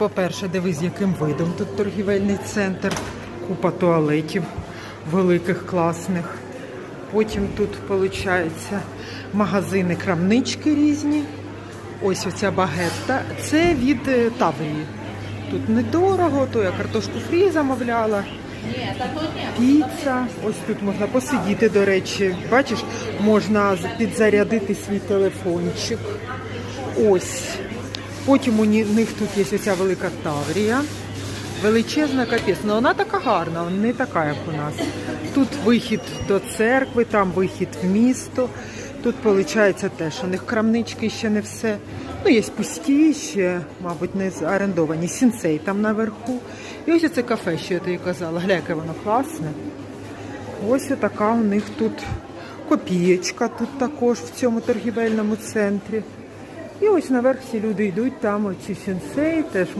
по-перше, дивись, яким видом тут торгівельний центр, купа туалетів великих, класних. Потім тут, виходить, магазини, крамнички різні. Ось оця багетта. Це від е, Таврії. Тут недорого, то я картошку фрі замовляла. Піца. Ось тут можна посидіти, до речі. Бачиш, можна підзарядити свій телефончик. Ось. Потім у них тут є оця велика Таврія. Величезна капець. Ну вона така гарна, не така, як у нас. Тут вихід до церкви, там вихід в місто. Тут виходить теж у них крамнички ще не все. Ну, є пусті, ще, мабуть, не орендовані. Сінсей там наверху. І ось це кафе, що я тобі казала. Гля, яке воно класне. Ось така у них тут копієчка, тут також в цьому торгівельному центрі. І ось наверх всі люди йдуть, там оці сенсей теж